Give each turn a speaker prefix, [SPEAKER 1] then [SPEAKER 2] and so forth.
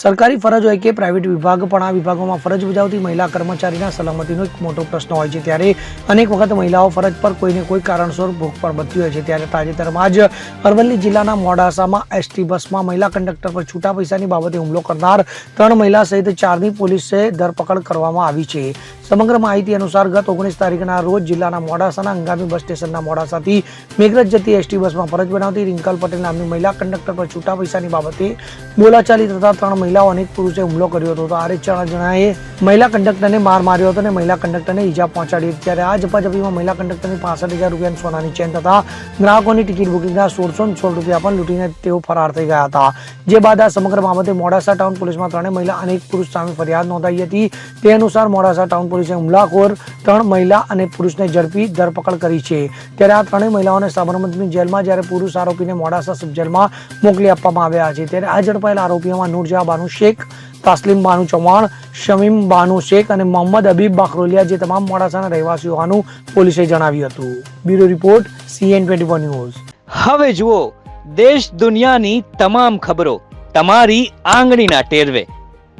[SPEAKER 1] સરકારી ફરજ હોય કે પ્રાઇવેટ વિભાગ, પણ આ વિભાગોમાં ફરજ બજાવતી મહિલા કર્મચારીના સલામતીનો એક મોટો પ્રશ્ન હોય છે. ત્યારે અનેક વખત મહિલાઓ ફરજ પર કોઈને કોઈ કારણસર ભોગ પણ બનતી હોય છે. ત્યારે તાજેતરમાં જ અરવલ્લી જિલ્લાના મોડાસામાં એસટી બસમાં મહિલા કંડક્ટર પર છૂટા પૈસાની બાબતે હુમલો કરનાર ત્રણ મહિલા સહિત ચારની પોલીસે ધરપકડ કરવામાં આવી છે. સમગ્ર માહિતી અનુસાર ગત ઓગણીસ તારીખના રોજ જિલ્લાના મોડાસાના હંગામી બસ સ્ટેશનના મોડાસાથી મેઘરજ જતી એસટી બસમાં ફરજ બનાવતી રિંકલ પટેલ નામની મહિલા કંડક્ટર પર છૂટા પૈસાની બાબતે બોલાચાલી થતા ત્રણ મહિલાઓ અનેક પુરુષે હુમલો કર્યો હતો. તો આરે ચાર જણાએ મહિલા કંડક્ટરને માર માર્યો હતો અને મહિલા કંડક્ટરને ઈજા પહોંચાડી ત્યારે આ ઝપાઝપીમાં મહિલા કંડક્ટરની પાસઠ હજાર રૂપિયાની સોનાની ચેન તથા ગ્રાહકોની ટિકિટ બુકિંગના સોળસો સોળ રૂપિયા પણ લૂંટીને તેઓ ફરાર થઈ ગયા હતા. જે બાદ આ સમગ્ર બાબતે મોડાસા ટાઉન પોલીસમાં ત્રણેય મહિલા અનેક પુરુષ સામે ફરિયાદ નોંધાઈ હતી. તે અનુસાર મોડાસા ટાઉન પોલીસે હુમલાખોર ત્રણ મહિલા અને પુરુષને ઝડપી ધરપકડ કરી છે. ત્યારે આ ત્રણેય મહિલાઓને સાબરમતીની જેલમાં જ્યારે પુરુષ આરોપીને મોડાસા સબજેલમાં મોકલી આપવામાં આવ્યા છે, ત્યારે આ ઝડપાયેલા આરોપીઓમાં નૂરજહાં બાનુ શેખ, તાસ્લીમ બાનુ ચૌહાણ, શમીમ બાનુ શેખ અને મોહમ્મદ અબીબ બાખરોલિયા, જે તમામ મોડાસાના રહેવાસીઓ હોવાનું પોલીસે જણાવ્યું હતું. Bureau report, CN twenty news.
[SPEAKER 2] હવે જુઓ, દેશ દુનિયાની તમામ ખબરો તમારી આંગળીના ટેરવે.